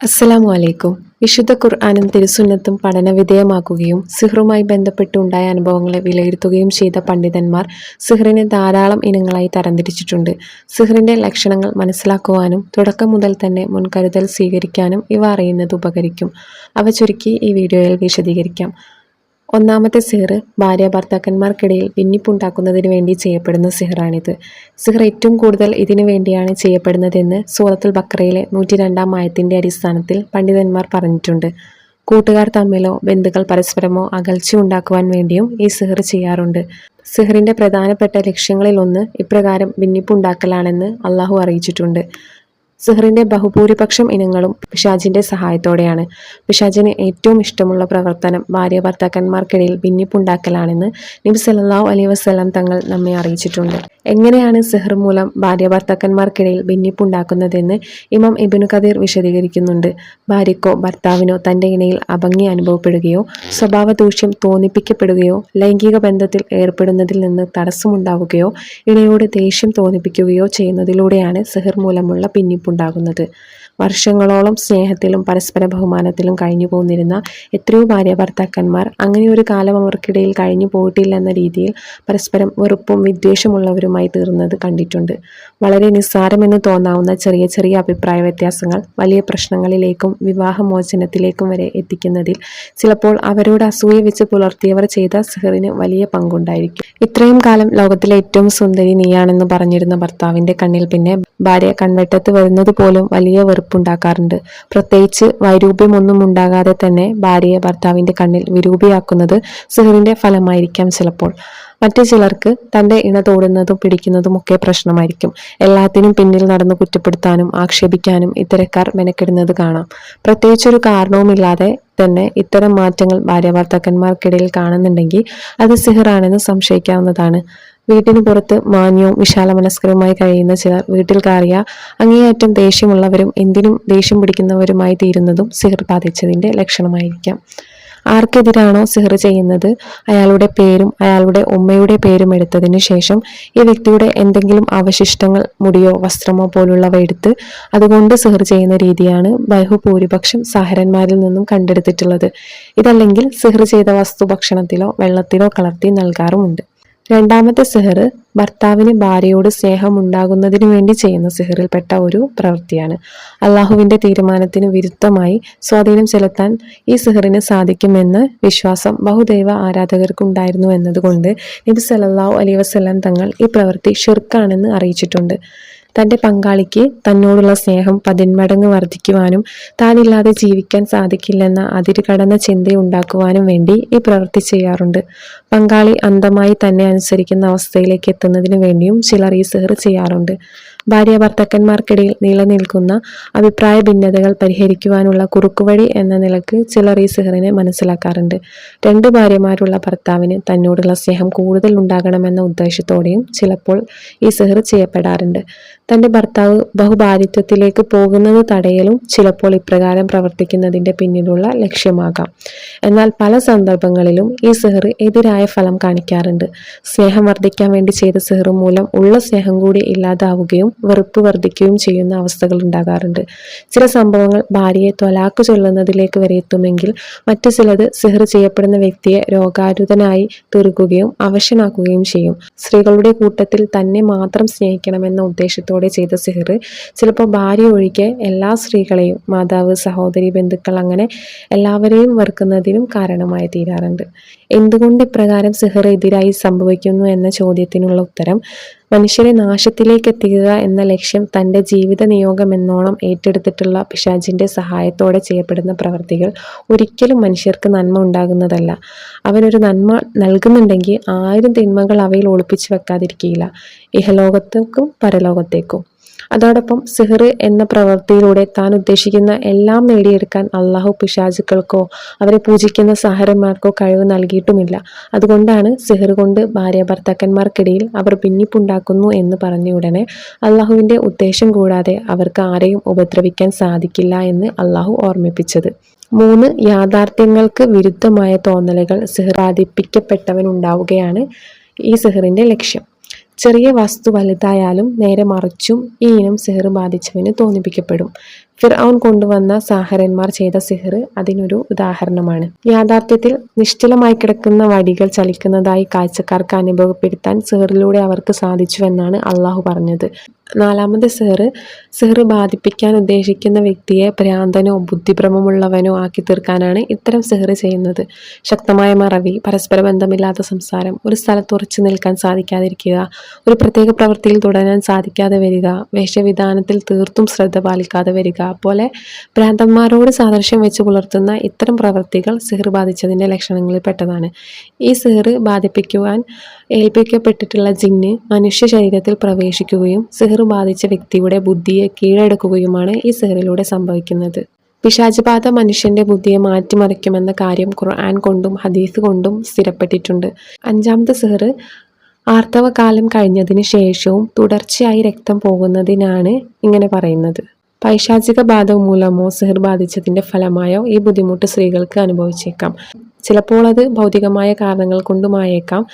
അസ്സലാമു അലൈക്കും വിശുദ്ധ ഖുർആാനും തിരുസുന്നത്തും പഠനവിധേയമാക്കുകയും സിഹ്റുമായി ബന്ധപ്പെട്ടുണ്ടായ അനുഭവങ്ങളെ വിലയിരുത്തുകയും ചെയ്ത പണ്ഡിതന്മാർ സിഹ്റിനെ ധാരാളം ഇനങ്ങളായി തരംതിരിച്ചിട്ടുണ്ട്. സിഹ്റിന്റെ ലക്ഷണങ്ങൾ മനസ്സിലാക്കുവാനും തുടക്കം മുതൽ തന്നെ മുൻകരുതൽ സ്വീകരിക്കാനും ഇവ അറിയുന്നത് ഉപകരിക്കും. അവ ചുരുക്കി ഈ വീഡിയോയിൽ വിശദീകരിക്കാം. ഒന്നാമത്തെ സിഹർ ഭാര്യ ഭർത്താക്കന്മാർക്കിടയിൽ ഭിന്നിപ്പുണ്ടാക്കുന്നതിന് വേണ്ടി ചെയ്യപ്പെടുന്ന സിഹറാണിത്. സിഹർ ഏറ്റവും കൂടുതൽ ഇതിനു വേണ്ടിയാണ് ചെയ്യപ്പെടുന്നതെന്ന് സൂറത്തുൽ ബക്രയിലെ നൂറ്റി രണ്ടാം ആയത്തിന്റെ അടിസ്ഥാനത്തിൽ പണ്ഡിതന്മാർ പറഞ്ഞിട്ടുണ്ട്. കൂട്ടുകാർ തമ്മിലോ ബന്ധുക്കൾ പരസ്പരമോ അകൽച്ച ഉണ്ടാക്കുവാൻ വേണ്ടിയും ഈ സിഹർ ചെയ്യാറുണ്ട്. സിഹറിന്റെ പ്രധാനപ്പെട്ട ലക്ഷ്യങ്ങളിൽ ഒന്ന് ഇപ്രകാരം ഭിന്നിപ്പുണ്ടാക്കലാണെന്ന് അള്ളാഹു അറിയിച്ചിട്ടുണ്ട്. സിഹറിന്റെ ബഹുഭൂരിപക്ഷം ഇനങ്ങളും പിശാജിന്റെ സഹായത്തോടെയാണ്. പിശാജിന് ഏറ്റവും ഇഷ്ടമുള്ള പ്രവർത്തനം ഭാര്യ ഭർത്താക്കന്മാർക്കിടയിൽ ഭിന്നിപ്പുണ്ടാക്കലാണെന്ന് നബി സല്ലാഹു അലൈഹി വസല്ലം തങ്ങൾ നമ്മെ അറിയിച്ചിട്ടുണ്ട്. എങ്ങനെയാണ് സിഹർ മൂലം ഭാര്യ ഭർത്താക്കന്മാർക്കിടയിൽ ഭിന്നിപ്പുണ്ടാക്കുന്നതെന്ന് ഇമാം ഇബിനു കദീർ വിശദീകരിക്കുന്നുണ്ട്. ഭാര്യക്കോ ഭർത്താവിനോ തന്റെ ഇണയിൽ അഭംഗി അനുഭവപ്പെടുകയോ സ്വഭാവ ദൂഷ്യം തോന്നിപ്പിക്കപ്പെടുകയോ ലൈംഗിക ബന്ധത്തിൽ ഏർപ്പെടുന്നതിൽ നിന്ന് തടസ്സമുണ്ടാവുകയോ ഇണയോട് ദേഷ്യം തോന്നിപ്പിക്കുകയോ ചെയ്യുന്നതിലൂടെയാണ് സിഹർ മൂലമുള്ള ഭിന്നിപ്പ് ഉണ്ടാകുന്നത് വർഷങ്ങളോളം സ്നേഹത്തിലും പരസ്പര ബഹുമാനത്തിലും കഴിഞ്ഞു പോന്നിരുന്ന എത്രയോ ഭാര്യ ഭർത്താക്കന്മാർ അങ്ങനെ ഒരു കാലം അവർക്കിടയിൽ കഴിഞ്ഞു പോയിട്ടില്ല എന്ന രീതിയിൽ പരസ്പരം വെറുപ്പും വിദ്വേഷമുള്ളവരുമായി തീർന്നത് കണ്ടിട്ടുണ്ട്. വളരെ നിസ്സാരമെന്ന് തോന്നാവുന്ന ചെറിയ ചെറിയ അഭിപ്രായ വ്യത്യാസങ്ങൾ വലിയ പ്രശ്നങ്ങളിലേക്കും വിവാഹമോചനത്തിലേക്കും വരെ എത്തിക്കുന്നതിൽ ചിലപ്പോൾ അവരോട് അസൂയ വെച്ച് പുലർത്തിയവർ ചെയ്ത സെഹറിന് വലിയ പങ്കുണ്ടായിരിക്കും. ഇത്രയും കാലം ലോകത്തിലെ ഏറ്റവും സുന്ദരി നീയാണെന്ന് പറഞ്ഞിരുന്ന ഭർത്താവിന്റെ കണ്ണിൽ പിന്നെ ഭാര്യ കൺവെട്ടത്ത് വരുന്നത് പോലും വലിയ വെറുപ്പുണ്ടാക്കാറുണ്ട്. പ്രത്യേകിച്ച് വൈരൂപ്യമൊന്നും ഉണ്ടാകാതെ തന്നെ ഭാര്യയെ ഭർത്താവിന്റെ കണ്ണിൽ വിരൂപിയാക്കുന്നത് സിഹറിന്റെ ഫലമായിരിക്കാം ചിലപ്പോൾ. മറ്റു ചിലർക്ക് തന്റെ ഇണ തോടുന്നതും പിടിക്കുന്നതും ഒക്കെ പ്രശ്നമായിരിക്കും. എല്ലാത്തിനും പിന്നിൽ നടന്ന് കുറ്റപ്പെടുത്താനും ആക്ഷേപിക്കാനും ഇത്തരക്കാർ മെനക്കെടുന്നത് കാണാം. പ്രത്യേകിച്ചൊരു കാരണവുമില്ലാതെ തന്നെ ഇത്തരം മാറ്റങ്ങൾ ഭാര്യ ഭർത്താക്കന്മാർക്കിടയിൽ കാണുന്നുണ്ടെങ്കിൽ അത് സിഹറാണെന്ന് സംശയിക്കാവുന്നതാണ്. വീട്ടിന് പുറത്ത് മാന്യവും വിശാല വിശാലമനസ്കരവുമായി കഴിയുന്ന ചിലർ വീട്ടിൽ കയറിയ അങ്ങേയറ്റം ദേഷ്യമുള്ളവരും എന്തിനും ദേഷ്യം പിടിക്കുന്നവരുമായി തീരുന്നതും സിഹർ ബാധിച്ചതിന്റെ ലക്ഷണമായിരിക്കാം. ആർക്കെതിരാണോ സിഹർ ചെയ്യുന്നത്? അയാളുടെ പേരും അയാളുടെ ഉമ്മയുടെ പേരും എടുത്തതിന് ശേഷം ഈ വ്യക്തിയുടെ എന്തെങ്കിലും അവശിഷ്ടങ്ങൾ മുടിയോ വസ്ത്രമോ പോലുള്ളവ എടുത്ത് അതുകൊണ്ട് സിഹർ ചെയ്യുന്ന രീതിയാണ് ബഹുഭൂരിപക്ഷം സഹരന്മാരിൽ നിന്നും കണ്ടെടുത്തിട്ടുള്ളത്. ഇതല്ലെങ്കിൽ സിഹർ ചെയ്ത വസ്തു ഭക്ഷണത്തിലോ വെള്ളത്തിലോ കലർത്തി നൽകാറുമുണ്ട്. രണ്ടാമത്തെ സിഹർ ഭർത്താവിന് ഭാര്യയോട് സ്നേഹം ഉണ്ടാകുന്നതിന് വേണ്ടി ചെയ്യുന്ന സിഹറിൽപ്പെട്ട ഒരു പ്രവൃത്തിയാണ്. അള്ളാഹുവിന്റെ തീരുമാനത്തിന് വിരുദ്ധമായി സ്വാധീനം ചെലുത്താൻ ഈ സിഹറിന് സാധിക്കുമെന്ന് വിശ്വാസം ബഹുദൈവ ആരാധകർക്കുണ്ടായിരുന്നു എന്നതുകൊണ്ട് നബി സലല്ലാഹു അലൈഹി വസ്ലാം തങ്ങൾ ഈ പ്രവൃത്തി ഷിർക്കാണെന്ന് അറിയിച്ചിട്ടുണ്ട്. തന്റെ പങ്കാളിക്ക് തന്നോടുള്ള സ്നേഹം പതിന്മടങ്ങ് വർദ്ധിക്കുവാനും താനില്ലാതെ ജീവിക്കാൻ സാധിക്കില്ലെന്ന അതിര് കടന്ന ചിന്തയുണ്ടാക്കുവാനും വേണ്ടി ഈ പ്രവൃത്തി ചെയ്യാറുണ്ട്. പങ്കാളി അന്ധമായി തന്നെ അനുസരിക്കുന്ന അവസ്ഥയിലേക്ക് എത്തുന്നതിന് വേണ്ടിയും ചിലർ ഈ സെഹർ ചെയ്യാറുണ്ട്. ഭാര്യ ഭർത്താക്കന്മാർക്കിടയിൽ നിലനിൽക്കുന്ന അഭിപ്രായ ഭിന്നതകൾ പരിഹരിക്കുവാനുള്ള കുറുക്കുവഴി എന്ന നിലയ്ക്ക് ചിലർ ഈ സെഹറിനെ മനസ്സിലാക്കാറുണ്ട്. രണ്ട് ഭാര്യമാരുള്ള ഭർത്താവിന് തന്നോടുള്ള സ്നേഹം കൂടുതൽ ഉണ്ടാകണമെന്ന ഉദ്ദേശത്തോടെയും ചിലപ്പോൾ ഈ സെഹർ ചെയ്യപ്പെടാറുണ്ട്. തന്റെ ഭർത്താവ് ബഹുഭാരിത്വത്തിലേക്ക് പോകുന്നത് തടയലും ചിലപ്പോൾ ഇപ്രകാരം പ്രവർത്തിക്കുന്നതിന്റെ പിന്നിലുള്ള ലക്ഷ്യമാകാം. എന്നാൽ പല സന്ദർഭങ്ങളിലും ഈ സെഹർ എതിരായ ഫലം കാണിക്കാറുണ്ട്. സ്നേഹം വർദ്ധിക്കാൻ വേണ്ടി ചെയ്ത സെഹർ മൂലം ഉള്ള സ്നേഹം കൂടി ഇല്ലാതാവുകയും വെറുപ്പ് വർദ്ധിക്കുകയും ചെയ്യുന്ന അവസ്ഥകൾ ഉണ്ടാകാറുണ്ട്. ചില സംഭവങ്ങൾ ഭാര്യയെ തൊലാക്ക് ചൊല്ലുന്നതിലേക്ക് വരെ എത്തുമെങ്കിൽ മറ്റു ചിലത് സെഹർ ചെയ്യപ്പെടുന്ന വ്യക്തിയെ രോഗാരുതനായി തീർക്കുകയും അവശനാക്കുകയും ചെയ്യും. സ്ത്രീകളുടെ കൂട്ടത്തിൽ തന്നെ മാത്രം സ്നേഹിക്കണമെന്ന ഉദ്ദേശത്തോടെ ചെയ്ത സിഹർ ചിലപ്പോൾ ഭാര്യ ഒഴികെ എല്ലാ സ്ത്രീകളെയും മാതാവ് സഹോദരി ബന്ധുക്കൾ അങ്ങനെ എല്ലാവരെയും വെറുക്കുന്നതിനും കാരണമായി തീരാറുണ്ട്. എന്തുകൊണ്ട് ഇപ്രകാരം സിഹർ എതിരായി സംഭവിക്കുന്നു എന്ന ചോദ്യത്തിനുള്ള ഉത്തരം മനുഷ്യരെ നാശത്തിലേക്ക് എത്തിക്കുക എന്ന ലക്ഷ്യം തന്റെ ജീവിത നിയോഗം എന്നോണം ഏറ്റെടുത്തിട്ടുള്ള പിശാചിന്റെ സഹായത്തോടെ ചെയ്യപ്പെടുന്ന പ്രവൃത്തികൾ ഒരിക്കലും മനുഷ്യർക്ക് നന്മ ഉണ്ടാകുന്നതല്ല. അവനൊരു നന്മ നൽകുന്നുണ്ടെങ്കിൽ ആയിരം തിന്മകൾ അവയിൽ ഒളിപ്പിച്ചു വെക്കാതിരിക്കുകയില്ല. ഇഹലോകത്തേക്കും പരലോകത്തേക്കും. അതോടൊപ്പം സിഹർ എന്ന പ്രവൃത്തിയിലൂടെ താൻ ഉദ്ദേശിക്കുന്ന എല്ലാം നേടിയെടുക്കാൻ അള്ളാഹു പിശാചുക്കൾക്കോ അവരെ പൂജിക്കുന്ന സഹരന്മാർക്കോ കഴിവ് നൽകിയിട്ടുമില്ല. അതുകൊണ്ടാണ് സിഹർ കൊണ്ട് ഭാര്യ ഭർത്താക്കന്മാർക്കിടയിൽ അവർ ഭിന്നിപ്പുണ്ടാക്കുന്നു എന്ന് പറഞ്ഞ ഉടനെ അള്ളാഹുവിന്റെ ഉദ്ദേശം കൂടാതെ അവർക്ക് ആരെയും ഉപദ്രവിക്കാൻ സാധിക്കില്ല എന്ന് അള്ളാഹു ഓർമ്മിപ്പിച്ചത്. മൂന്ന് യാഥാർത്ഥ്യങ്ങൾക്ക് വിരുദ്ധമായ തോന്നലുകൾ സിഹർ ബാധിപ്പിക്കപ്പെട്ടവനുണ്ടാവുകയാണ് ഈ സിഹറിന്റെ ലക്ഷ്യം. ചെറിയ വസ്തു വലുതായാലും നേരെ മറിച്ചും ഈ ഇനം സിഹർ ബാധിച്ചവന് തോന്നിപ്പിക്കപ്പെടും. ഫിർഔൻ കൊണ്ടുവന്ന സാഹരന്മാർ ചെയ്ത സിഹർ അതിനൊരു ഉദാഹരണമാണ്. യാഥാർത്ഥ്യത്തിൽ നിശ്ചലമായി കിടക്കുന്ന വടികൾ ചലിക്കുന്നതായി കാഴ്ചക്കാർക്ക് അനുഭവപ്പെടുത്താൻ സിഹറിലൂടെ അവർക്ക് സാധിച്ചു എന്നാണ് അള്ളാഹു പറഞ്ഞത്. നാലാമത് സിഹർ സിഹർ ബാധിപ്പിക്കാൻ ഉദ്ദേശിക്കുന്ന വ്യക്തിയെ ഭ്രാന്തനോ ബുദ്ധിഭ്രമമുള്ളവനോ ആക്കി തീർക്കാനാണ് ഇത്തരം സിഹർ ചെയ്യുന്നത്. ശക്തമായ മറവി പരസ്പര ബന്ധമില്ലാത്ത സംസാരം ഒരു സ്ഥലത്ത് ഉറച്ചു നിൽക്കാൻ സാധിക്കാതിരിക്കുക ഒരു പ്രത്യേക പ്രവൃത്തിയിൽ തുടരാൻ സാധിക്കാതെ വരിക വേഷവിധാനത്തിൽ തീർത്തും ശ്രദ്ധ പാലിക്കാതെ വരിക പോലെ ഭ്രാന്തന്മാരോട് സാദൃശ്യം വെച്ച് പുലർത്തുന്ന ഇത്തരം പ്രവൃത്തികൾ സിഹർ ബാധിച്ചതിന്റെ ലക്ഷണങ്ങളിൽ പെട്ടതാണ്. ഈ സിഹർ ബാധിപ്പിക്കുവാൻ ഏൽപ്പിക്കപ്പെട്ടിട്ടുള്ള ജിന്ന് മനുഷ്യ ശരീരത്തിൽ പ്രവേശിക്കുകയും സിഹർ ബാധിച്ച വ്യക്തിയുടെ ബുദ്ധിയെ കീഴടക്കുകയുമാണ് ഈ സിഹറിലൂടെ സംഭവിക്കുന്നത്. പിശാചബാധ മനുഷ്യന്റെ ബുദ്ധിയെ മാറ്റിമറിക്കുമെന്ന കാര്യം ഖുർആൻ കൊണ്ടും ഹദീസ് കൊണ്ടും സ്ഥിരപ്പെട്ടിട്ടുണ്ട്. അഞ്ചാമത്തെ സിഹർ ആർത്തവകാലം കഴിഞ്ഞതിന് ശേഷവും തുടർച്ചയായി രക്തം പോകുന്നതിനാണ് ഇങ്ങനെ പറയുന്നത്. പൈശാചിക ബാധ മൂലമോ സിഹർ ബാധിച്ചതിന്റെ ഫലമായോ ഈ ബുദ്ധിമുട്ട് സ്ത്രീകൾക്ക് അനുഭവിച്ചേക്കാം. ചിലപ്പോൾ അത് ഭൗതികമായ കാരണങ്ങൾ കൊണ്ടുമായേക്കാം.